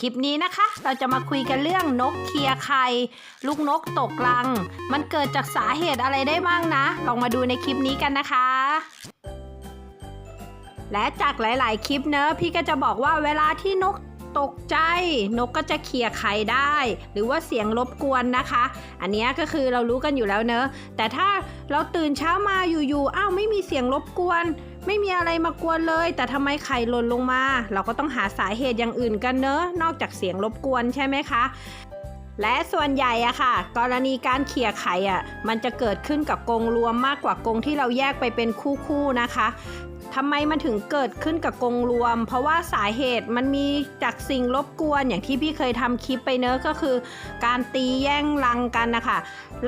คลิปนี้นะคะ เราจะมาคุยกันเรื่องนกเคลียไข่ลูกนกตกรัง มันเกิดจากสาเหตุอะไรได้บ้างนะ ลองมาดูในคลิปนี้กันนะคะ และจากหลาย ๆ คลิปเนอะพี่ก็จะบอกว่าเวลาที่นกตกใจนกก็จะเคลียไข่ได้ หรือว่าเสียงรบกวนนะคะ อันนี้ก็คือเรารู้กันอยู่แล้วเนอะแต่ถ้าเราตื่นเช้ามาอยู่ๆอ้าวไม่มีเสียงรบกวน ไม่มีอะไรมากวนเลย แต่ทำไมไข่หล่นลงมา เราก็ต้องหาสาเหตุอย่างอื่นกันเนอะนอกจากเสียงรบกวนใช่ไหมคะและส่วนใหญ่อะค่ะ กรณีการเขี่ยไข่อะมันจะเกิดขึ้นกับกงรวมมากกว่ากงที่เราแยกไปเป็นคู่ๆนะคะทำไมมันถึงเกิดขึ้นกับกงรวม เพราะว่าสาเหตุมันมีจากสิ่งรบกวนอย่างที่พี่เคยทำคลิปไปเนอะก็คือ การตีแย่งรังกันนะคะ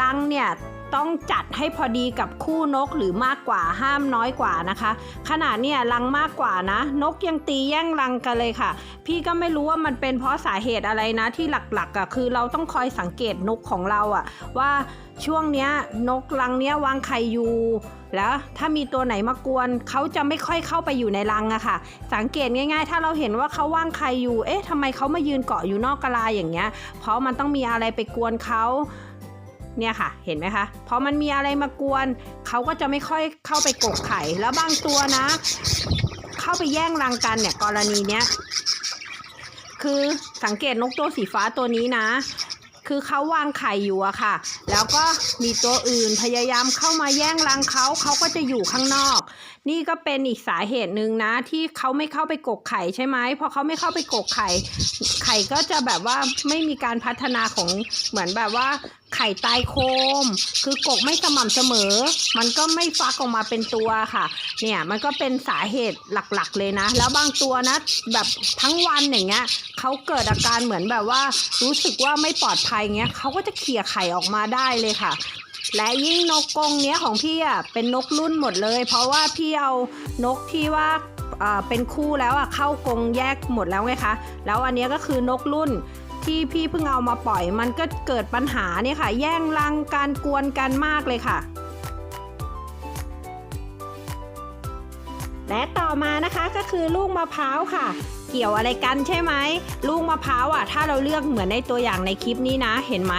รังเนี่ย ต้องจัดให้พอดีกับคู่นกหรือมากกว่าห้ามน้อยกว่านะคะ ขนาดเนี่ยรังมากกว่านะ นกยังตีแย่งรังกันเลยค่ะ พี่ก็ไม่รู้ว่ามันเป็นเพราะสาเหตุอะไรนะที่หลักๆอะคือเราต้องคอยสังเกตนกของเราอะ ว่าช่วงเนี้ยนกรังเนี้ยวางไข่อยู่แล้วถ้ามีตัวไหนมากวนเขาจะไม่ค่อยเข้าไปอยู่ในรังอะค่ะ สังเกตง่าย ๆ ถ้าเราเห็นว่าเขาว่างไข่อยู่ เอ๊ะทำไมเขามายืนเกาะอยู่นอกกะลาอย่างเงี้ย เพราะมันต้องมีอะไรไปกวนเขา เนี่ยค่ะ เห็นไหมคะพอมันมีอะไรมากวน เขาก็จะไม่ค่อยเข้าไปกกไข่ แล้วบางตัวนะ เข้าไปแย่งรังกันเนี่ยกรณีเนี้ยคือสังเกตนกตัวสีฟ้าตัวนี้นะ คือเขาวางไข่อยู่อะค่ะ แล้วก็มีตัวอื่นพยายามเข้ามาแย่งรังเขาเขาก็จะอยู่ข้างนอก นี่ก็เป็นอีกสาเหตุหนึ่งนะ ที่เขาไม่เข้าไปกกไข่ใช่ไหมพอเขาไม่เข้าไปกกไข่ ไข่ก็จะแบบว่าไม่มีการพัฒนาของเหมือนแบบว่าไข่ตายโคม คือกกไม่สม่ำเสมอ มันก็ไม่ฟักออกมาเป็นตัวค่ะ เนี่ยมันก็เป็นสาเหตุหลักๆ เลยนะ แล้วบางตัวนะแบบทั้งวันอย่างเงี้ยเขาเกิดอาการเหมือนแบบว่ารู้สึกว่าไม่ปลอดภัยเงี้ยเขาก็จะเขี่ยไข่ออกมาได้เลยค่ะ และยิ่งนกกรงเนี้ยของพี่อะเป็นนกรุ่นหมดเลย เพราะว่าพี่เอานกที่ว่าอ่าเป็นคู่แล้วอะเข้ากรงแยกหมดแล้วไงคะ แล้วอันเนี้ยก็คือนกรุ่นที่พี่เพิ่งเอามาปล่อย มันก็เกิดปัญหาเนี่ยค่ะ แย่งรังการกวนกันมากเลยค่ะ และต่อมานะคะก็คือลูกมะพร้าวค่ะเกี่ยวอะไรกันใช่ไหมลูกมะพร้าวอะถ้าเราเลือกเหมือนในตัวอย่างในคลิปนี้นะ เห็นไหม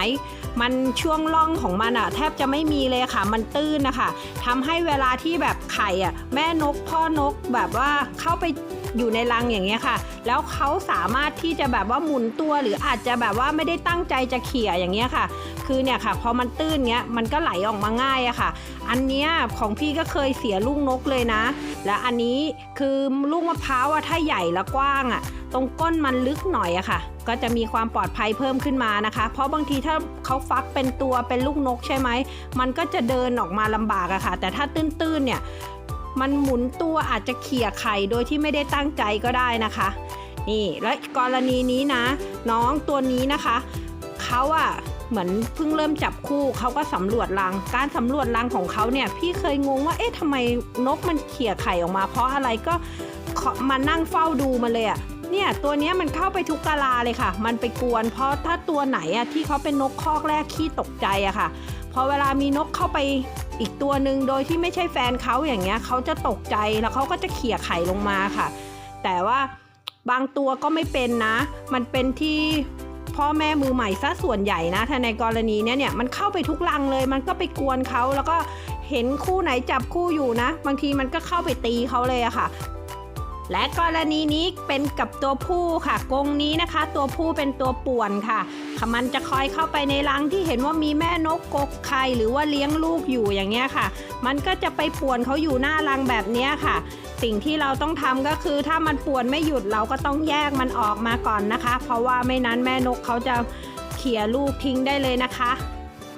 มันช่วงล่องของมันอะแทบจะไม่มีเลยค่ะ มันตื้นนะคะทำให้เวลาที่แบบไข่อะแม่นกพ่อนกแบบว่าเข้าไป อยู่ในรังอย่างเงี้ยค่ะ แล้วเขาสามารถที่จะแบบว่าหมุนตัว หรืออาจจะแบบว่าไม่ได้ตั้งใจจะเขี่ยอย่างเงี้ยค่ะ คือเนี่ยค่ะพอมันตื้นเงี้ยมันก็ไหลออกมาง่ายอะค่ะ อันเนี้ยของพี่ก็เคยเสียลูกนกเลยนะ และอันนี้คือลูกมะพร้าวอะถ้าใหญ่และกว้างอะตรงก้นมันลึกหน่อยอะค่ะ ก็จะมีความปลอดภัยเพิ่มขึ้นมานะคะ เพราะบางทีถ้าเขาฟักเป็นตัวเป็นลูกนกใช่ไหม มันก็จะเดินออกมาลำบากอะค่ะ แต่ถ้าตื้นๆเนี่ย มันหมุนตัวอาจจะเขี่ยไข่โดยที่ไม่ได้ตั้งใจก็ได้นะคะ นี่และกรณีนี้นะ น้องตัวนี้นะคะเขาอะเหมือนเพิ่งเริ่มจับคู่เขาก็สำรวจรัง การสำรวจรังของเขาเนี่ย พี่เคยงงว่าเอ๊ะทำไมนกมันเขี่ยไข่ออกมา เพราะอะไรก็มานั่งเฝ้าดูมันเลยอะเนี่ยตัวนี้มันเข้าไปทุกกาลาเลยค่ะ มันไปกวน เพราะถ้าตัวไหนอะที่เขาเป็นนกคอกแรกขี้ตกใจอะค่ะ พอเวลามีนกเข้าไปอีกตัวหนึ่งโดยที่ไม่ใช่แฟนเขาอย่างเงี้ยเขาจะตกใจแล้วเขาก็จะเขี่ยไข่ลงมาค่ะ แต่ว่าบางตัวก็ไม่เป็นนะ มันเป็นที่พ่อแม่มือใหม่ซะส่วนใหญ่นะ ถ้าในกรณีเนี้ยเนี่ยมันเข้าไปทุกรังเลย มันก็ไปกวนเขาแล้วก็เห็นคู่ไหนจับคู่อยู่นะ บางทีมันก็เข้าไปตีเขาเลยอะค่ะ และกรณีนี้เป็นกับตัวผู้ค่ะ กรงนี้นะคะ ตัวผู้เป็นตัวป่วนค่ะ มันจะคอยเข้าไปในรังที่เห็นว่ามีแม่นกกกไข่หรือว่าเลี้ยงลูกอยู่อย่างเงี้ยค่ะ มันก็จะไปป่วนเขาอยู่หน้ารังแบบเนี้ยค่ะ สิ่งที่เราต้องทำก็คือถ้ามันป่วนไม่หยุดเราก็ต้องแยกมันออกมาก่อนนะคะ เพราะว่าไม่นั้นแม่นกเขาจะเขี่ยลูกทิ้งได้เลยนะคะ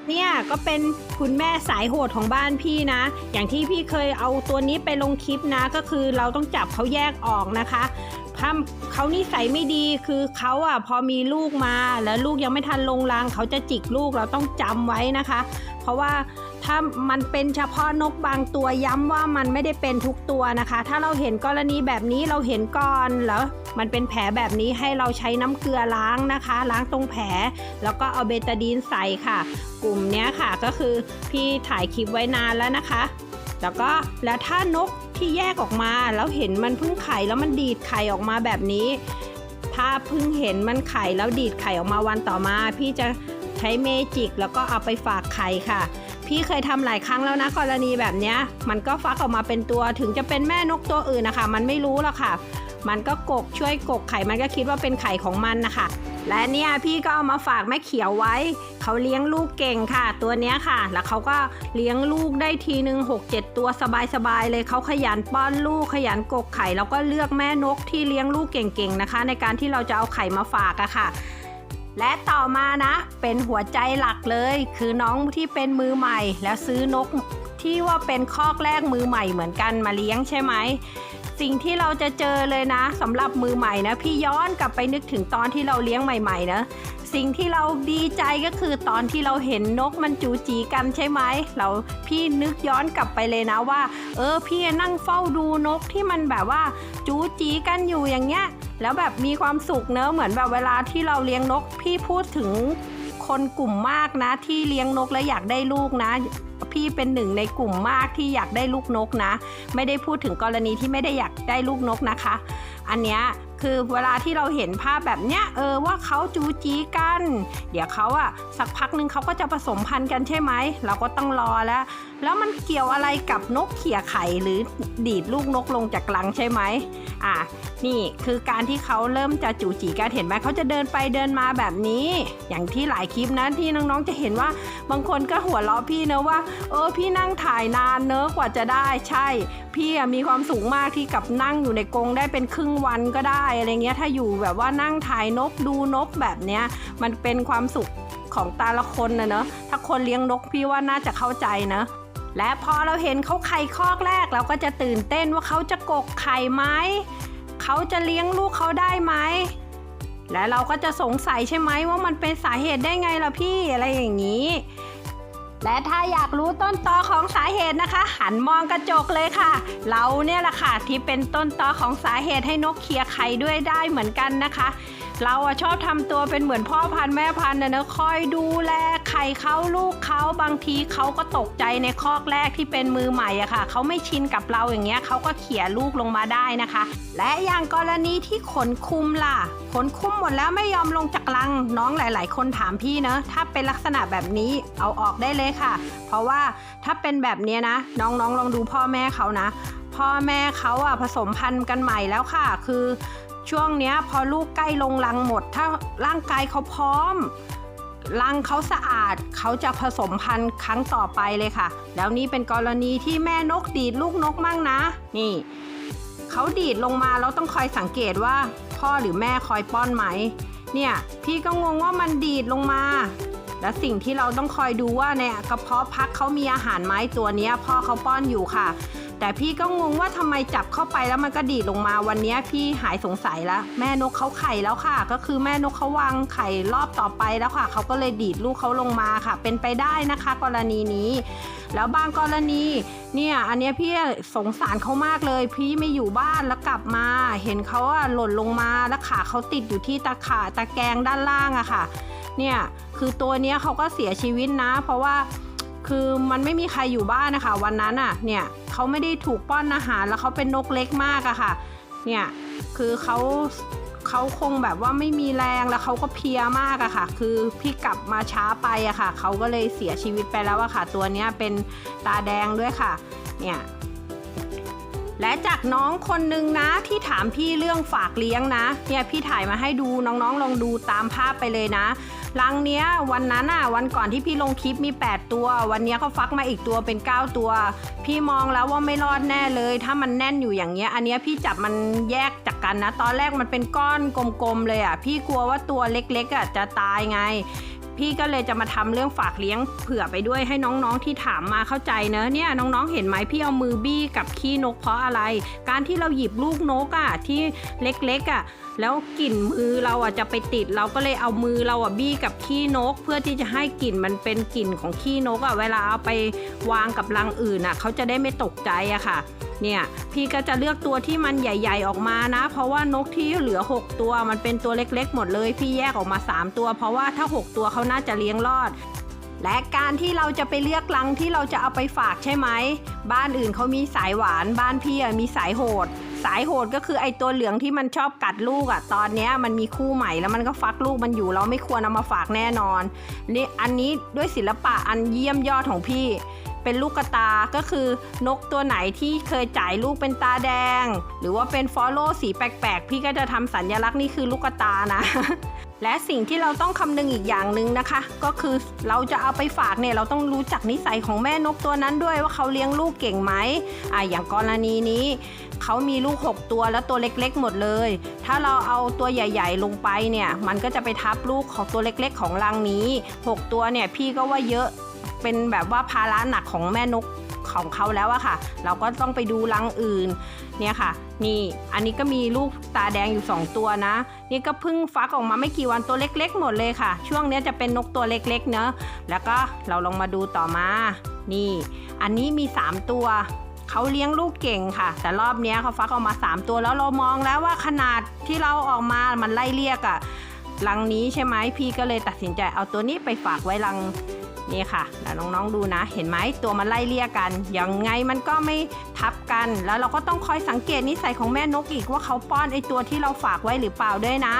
เนี่ยก็เป็นคุณแม่สายโหดของบ้านพี่นะ อย่างที่พี่เคยเอาตัวนี้ไปลงคลิปนะ ก็คือเราต้องจับเขาแยกออกนะคะถ้าเขานิสัยไม่ดีคือเขาอะพอมีลูกมาแล้วลูกยังไม่ทันลงรังเขาจะจิกลูกเราต้องจำไว้นะคะ เพราะว่า ถ้ามันเป็นเฉพาะนกบางตัวย้ำว่ามันไม่ได้เป็นทุกตัวนะคะ ถ้าเราเห็นกรณีแบบนี้เราเห็นก่อนแล้วมันเป็นแผลแบบนี้ให้เราใช้น้ำเกลือล้างนะคะ ล้างตรงแผล แล้วก็เอาเบตาดีนใส่ค่ะ กลุ่มนี้ค่ะก็คือพี่ถ่ายคลิปไว้นานแล้วนะคะ แล้วก็แล้วถ้านกที่แยกออกมาแล้วเห็นมันเพิ่งไข่แล้วมันดีดไข่ออกมาแบบนี้ ถ้าเพิ่งเห็นมันไข่แล้วดีดไข่ออกมาวันต่อมา พี่จะใช้เมจิกแล้วก็เอาไปฝากไข่ค่ะ พี่เคยทำหลายครั้งแล้วนะกรณีแบบเนี้ยมันก็ฟักออกมาเป็นตัวถึงจะเป็นแม่นกตัวอื่นนะคะ มันไม่รู้หรอกค่ะ มันก็กกช่วยกกไข่มันก็คิดว่าเป็นไข่ของมันนะคะและเนี่ยพี่ก็เอามาฝากแม่เขียวไว้ เขาเลี้ยงลูกเก่งค่ะ ตัวเนี้ยค่ะ แล้วเขาก็เลี้ยงลูกได้ทีหนึ่งหกเจ็ดตัวสบายๆเลยเขาขยันป้อนลูกขยันกกไข่แล้วก็เลือกแม่นกที่เลี้ยงลูกเก่งๆนะคะ ในการที่เราจะเอาไข่มาฝากอะค่ะ และต่อมานะเป็นหัวใจหลักเลย คือน้องที่เป็นมือใหม่ แล้วซื้อนกที่ว่าเป็นคอกแรกมือใหม่เหมือนกันมาเลี้ยงใช่ไหม สิ่งที่เราจะเจอเลยนะสำหรับมือใหม่นะพี่ย้อนกลับไปนึกถึงตอนที่เราเลี้ยงใหม่ๆนะสิ่งที่เราดีใจก็คือตอนที่เราเห็นนกมันจูจีกันใช่ไหมเราพี่นึกย้อนกลับไปเลยนะว่า เออพี่นั่งเฝ้าดูนกที่มันแบบว่าจูจีกันอยู่อย่างเงี้ยแล้วแบบมีความสุขเนอะเหมือนแบบเวลาที่เราเลี้ยงนกพี่พูดถึง คนกลุ่มมากนะ ที่เลี้ยงนกและอยากได้ลูกนะ พี่เป็นหนึ่งในกลุ่มมากที่อยากได้ลูกนกนะ ไม่ได้พูดถึงกรณีที่ไม่ได้อยากได้ลูกนกนะคะ อันเนี้ย คือเวลาที่เราเห็นภาพแบบเนี้ยเออว่าเขาจูจีกัน เดี๋ยวเขาอะสักพักหนึ่งเขาก็จะผสมพันธุ์กันใช่ไหมเราก็ต้องรอแล้ว แล้วมันเกี่ยวอะไรกับนกเขี่ยไข่หรือดีดลูกนกลงจากลังใช่ไหมอะนี่คือการที่เขาเริ่มจะจูจีกันเห็นไหมเขาจะเดินไปเดินมาแบบนี้ อย่างที่หลายคลิปนะที่น้องๆจะเห็นว่าบางคนก็หัวเราะพี่เนะว่าเออพี่นั่งถ่ายนานเนอะกว่าจะได้ใช่ พี่อะมีความสุขมากที่กับนั่งอยู่ในกรงได้เป็นครึ่งวันก็ได้อะไรเงี้ยถ้าอยู่แบบว่านั่งถ่ายนกดูนกแบบเนี้ยมันเป็นความสุขของแต่ละคนนะเนอะถ้าคนเลี้ยงนกพี่ว่าน่าจะเข้าใจนะและพอเราเห็นเขาไข่คอกแรก เราก็จะตื่นเต้นว่าเขาจะกกไข่ไหมเขาจะเลี้ยงลูกเขาได้ไหมและเราก็จะสงสัยใช่ไหมว่ามันเป็นสาเหตุได้ไงล่ะพี่อะไรอย่างนี้ และถ้าอยากรู้ต้นตอของสาเหตุนะคะ หันมองกระจกเลยค่ะ เราเนี่ยแหละค่ะที่เป็นต้นตอของสาเหตุให้นกเคลียร์ไข่ด้วยได้เหมือนกันนะคะ เราอะชอบทำตัวเป็นเหมือนพ่อพันธุ์แม่พันธุ์นะนะคอยดูแล ข่เขาลูกเขาบางทีเขาก็ตกใจในคอกแรกที่เป็นมือใหม่อะค่ะเขาไม่ชินกับเราอย่างเงี้ยเขาก็เขี่ยลูกลงมาได้นะคะ และอย่างกรณีที่ขนคุมล่ะ ขนคุมหมดแล้วไม่ยอมลงจากลัง น้องหลาย ๆ คนถามพี่เนอะถ้าเป็นลักษณะแบบนี้เอาออกได้เลยค่ะ เพราะว่าถ้าเป็นแบบเนี้ยนะ น้องๆลองดูพ่อแม่เขานะ พ่อแม่เขาอะผสมพันธุ์กันใหม่แล้วค่ะ คือช่วงเนี้ยพอลูกใกล้ลงรังหมด ถ้าร่างกายเขาพร้อม รังเขาสะอาดเขาจะผสมพันธุ์ครั้งต่อไปเลยค่ะ แล้วนี่เป็นกรณีที่แม่นกดีดลูกนกมั่งนะ นี่เขาดีดลงมาแล้วต้องคอยสังเกตว่า พ่อหรือแม่คอยป้อนไหม เนี่ย พี่ก็งงว่ามันดีดลงมา และสิ่งที่เราต้องคอยดูว่าเนี่ยกระเพาะพักเขามีอาหารไหมตัวนี้พ่อเขาป้อนอยู่ค่ะ แต่พี่ก็งงว่าทำไมจับเข้าไปแล้วมันก็ดีดลงมาวันนี้พี่หายสงสัยแล้ว แม่นกเขาไข่แล้วค่ะ ก็คือแม่นกเขาวางไข่รอบต่อไปแล้วค่ะเขาก็เลยดีดลูกเขาลงมาค่ะ เป็นไปได้นะคะ กรณีนี้ แล้วบางกรณีเนี่ยอันนี้พี่สงสารเขามากเลย พี่ไม่อยู่บ้านแล้วกลับมา เห็นเขาอะหล่นลงมาแล้วขาเขาติดอยู่ที่ตะขาตะแกรงด้านล่างอะค่ะ เนี่ยคือตัวนี้เขาก็เสียชีวิตนะ เพราะว่า คือมันไม่มีใครอยู่บ้านนะคะ วันนั้นอะเนี่ยเขาไม่ได้ถูกป้อนอาหารแล้วเขาเป็นนกเล็กมากอะค่ะ เนี่ยคือเขาเขาคงแบบว่าไม่มีแรงแล้วเขาก็เพียมากอะค่ะ คือพี่กลับมาช้าไปอะค่ะเขาก็เลยเสียชีวิตไปแล้วอะค่ะ ตัวเนี้ยเป็นตาแดงด้วยค่ะ เนี่ยและจากน้องคนหนึ่งนะที่ถามพี่เรื่องฝากเลี้ยงนะเนี่ยพี่ถ่ายมาให้ดูน้องๆลองดูตามภาพไปเลยนะ รังเนี้ยวันนั้นอะวันก่อนที่พี่ลงคลิปมี 8 ตัว วันเนี้ยเขาฟักมาอีกตัวเป็น 9 ตัว พี่มองแล้วว่าไม่รอดแน่เลย ถ้ามันแน่นอยู่อย่างเงี้ย อันเนี้ยพี่จับมันแยกจากกันนะ ตอนแรกมันเป็นก้อนกลมๆเลยอะพี่กลัวว่าตัวเล็กๆอะจะตายไง พี่ก็เลยจะมาทำเรื่องฝากเลี้ยงเผื่อไปด้วยให้น้องๆที่ถามมาเข้าใจเนอะเนี่ยน้องๆเห็นไหมพี่เอามือบี้กับขี้นกเพราะอะไร การที่เราหยิบลูกนกอะที่เล็กๆอะแล้วกลิ่นมือเราอะจะไปติด เราก็เลยเอามือเราอะบี้กับขี้นก เพื่อที่จะให้กลิ่นมันเป็นกลิ่นของขี้นกอะเวลาเอาไปวางกับรังอื่นอะเขาจะได้ไม่ตกใจอะค่ะ เนี่ยพี่ก็จะเลือกตัวที่มันใหญ่ ๆ ออกมานะ เพราะว่านกที่เหลือ 6 ตัวมันเป็นตัวเล็กๆ หมดเลย พี่แยกออกมา 3 ตัว เพราะว่าถ้า 6 ตัวเขาน่าจะเลี้ยงรอด และการที่เราจะไปเลือกรังที่เราจะเอาไปฝากใช่ไหม บ้านอื่นเขามีสายหวานบ้านพี่มีสายโหดสายโหดก็คือไอตัวเหลืองที่มันชอบกัดลูกอะ่ะ ตอนนี้มันมีคู่ใหม่แล้วมันก็ฟักลูกมันอยู่เราไม่ควรเอามาฝากแน่นอนนี่อันนี้ด้วยศิลปะอันเยี่ยมยอดของพี่ เป็นลูกกระตา ก็คือนกตัวไหนที่เคยจ่ายลูกเป็นตาแดง หรือว่าเป็นฟอลโล่สีแปลกๆ พี่ก็จะทำสัญลักษณ์นี่คือลูกกระตานะ และสิ่งที่เราต้องคำนึงอีกอย่างหนึ่งนะคะ ก็คือเราจะเอาไปฝากเนี่ยเราต้องรู้จักนิสัยของแม่นกตัวนั้นด้วยว่าเขาเลี้ยงลูกเก่งไหมอ่าอย่างกรณีนี้เขามีลูก 6 ตัวแล้วตัวเล็กๆ หมดเลย ถ้าเราเอาตัวใหญ่ ๆ ลงไปเนี่ย มันก็จะไปทับลูกของตัวเล็กๆ ของรังนี้ 6 ตัวเนี่ยพี่ก็ว่าเยอะ เป็นแบบว่าภาระหนักของแม่นกของเขาแล้วอะค่ะ เราก็ต้องไปดูรังอื่น เนี่ยค่ะ นี่ อันนี้ก็มีลูกตาแดงอยู่ 2 ตัวนะ นี่ก็เพิ่งฟักออกมาไม่กี่วันตัวเล็ก ๆ หมดเลยค่ะ ช่วงนี้จะเป็นนกตัวเล็กๆเนอะแล้วก็เราลองมาดูต่อมา นี่ อันนี้มี 3 ตัว เขาเลี้ยงลูกเก่งค่ะ แต่รอบนี้เขาฟักออกมา 3 ตัวแล้วเรามองแล้วว่าขนาดที่เราออกมา มันไล่เรียกอะรังนี้ใช่ไหมพี่ก็เลยตัดสินใจเอาตัวนี้ไปฝากไว้รัง นี่ค่ะแล้วน้องๆดูนะ เห็นไหมตัวมันไล่เรียกกัน ยังไงมันก็ไม่ทับกัน แล้วเราก็ต้องคอยสังเกตนิสัยของแม่นกอีกว่าเขาป้อนไอตัวที่เราฝากไว้หรือเปล่าด้วยนะ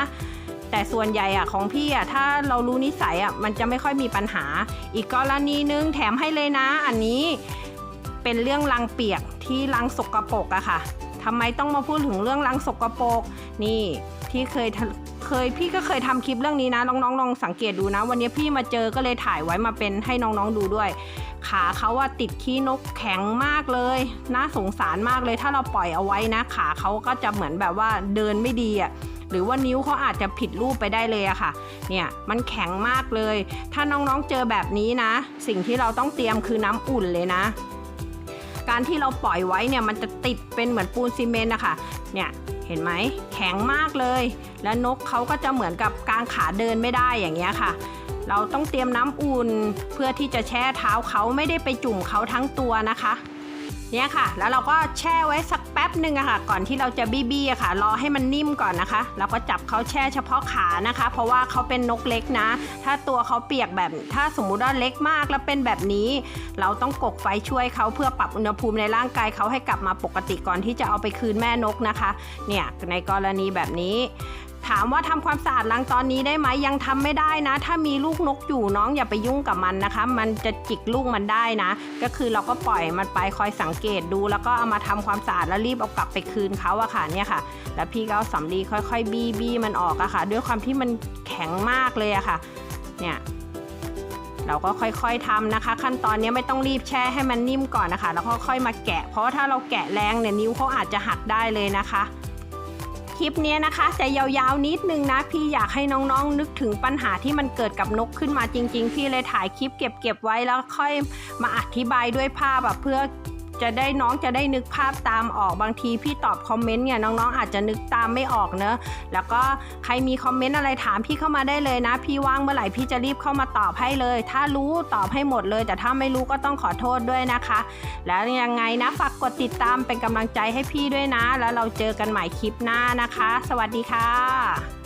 แต่ส่วนใหญ่อะของพี่อะถ้าเรารู้นิสัยอะมันจะไม่ค่อยมีปัญหา อีกกรณีนึงแถมให้เลยนะ อันนี้เป็นเรื่องรังเปียกที่รังสกปรกอะค่ะทำไมต้องมาพูดถึงเรื่องรังสกปรกนี่ที่เคยทะ เคยพี่ก็เคยทำคลิปเรื่องนี้นะน้องๆลองสังเกตดูนะ วันนี้พี่มาเจอก็เลยถ่ายไว้มาเป็นให้น้องๆดูด้วย ขาเขาว่าติดขี้นกแข็งมากเลยน่าสงสารมากเลยถ้าเราปล่อยเอาไว้นะ ขาเขาก็จะเหมือนแบบว่าเดินไม่ดีอะหรือว่านิ้วเขาอาจจะผิดรูปไปได้เลยอะค่ะ เนี่ยมันแข็งมากเลย ถ้าน้องๆเจอแบบนี้นะ สิ่งที่เราต้องเตรียมคือน้ำอุ่นเลยนะ การที่เราปล่อยไว้เนี่ยมันจะติดเป็นเหมือนปูนซีเมนต์นะคะ เนี่ย เห็นไหมแข็งมากเลย และนกเขาก็จะเหมือนกับกางขาเดินไม่ได้อย่างเงี้ยค่ะ เราต้องเตรียมน้ำอุ่นเพื่อที่จะแช่เท้าเขาไม่ได้ไปจุ่มเขาทั้งตัวนะคะ เนี่ยค่ะ แล้วเราก็แช่ไว้สักแป๊บหนึ่งอะค่ะ ก่อนที่เราจะบี้บี้อะค่ะ รอให้มันนิ่มก่อนนะคะ แล้วก็จับเขาแช่เฉพาะขานะคะ เพราะว่าเขาเป็นนกเล็กนะ ถ้าตัวเขาเปียกแบบ ถ้าสมมุติว่าเล็กมากแล้วเป็นแบบนี้ เราต้องกกไฟช่วยเขาเพื่อปรับอุณหภูมิในร่างกายเขาให้กลับมาปกติก่อนที่จะเอาไปคืนแม่นกนะคะ เนี่ย ในกรณีแบบนี้ ถามว่าทำความสะอาดรังตอนนี้ได้ไหมยังทำไม่ได้นะ ถ้ามีลูกนกอยู่น้องอย่าไปยุ่งกับมันนะคะ มันจะจิกลูกมันได้นะ ก็คือเราก็ปล่อยมันไปคอยสังเกตดู แล้วก็เอามาทำความสะอาดแล้วรีบเอากลับไปคืนเขาอะค่ะเนี่ยค่ะ แล้วพี่ก็เอาสำลีค่อยๆ บี้บี้มันออกอะค่ะ ด้วยความที่มันแข็งมากเลยอะค่ะ เนี่ยเราก็ค่อยๆทำนะคะ ขั้นตอนนี้ไม่ต้องรีบแช่ให้มันนิ่มก่อนนะคะ แล้วก็ค่อยมาแกะ เพราะว่าถ้าเราแกะแรงเนี่ยนิ้วเขาอาจจะหักได้เลยนะคะ คลิปนี้นะคะจะยาวๆนิดนึงนะ พี่อยากให้น้องๆนึกถึงปัญหาที่มันเกิดกับนกขึ้นมาจริง ๆ พี่เลยถ่ายคลิปเก็บๆไว้แล้วค่อยมาอธิบายด้วยภาพแบบเพื่อ จะได้น้องจะได้นึกภาพตามออกบางทีพี่ตอบคอมเมนต์เนี่ยน้องๆ อาจจะนึกตามไม่ออกเนอะแล้วก็ใครมีคอมเมนต์อะไรถามพี่เข้ามาได้เลยนะ พี่ว่างเมื่อไหร่พี่จะรีบเข้ามาตอบให้เลย ถ้ารู้ตอบให้หมดเลย แต่ถ้าไม่รู้ก็ต้องขอโทษด้วยนะคะ แล้วยังไงนะฝากกดติดตามเป็นกำลังใจให้พี่ด้วยนะ แล้วเราเจอกันใหม่คลิปหน้านะคะ สวัสดีค่ะ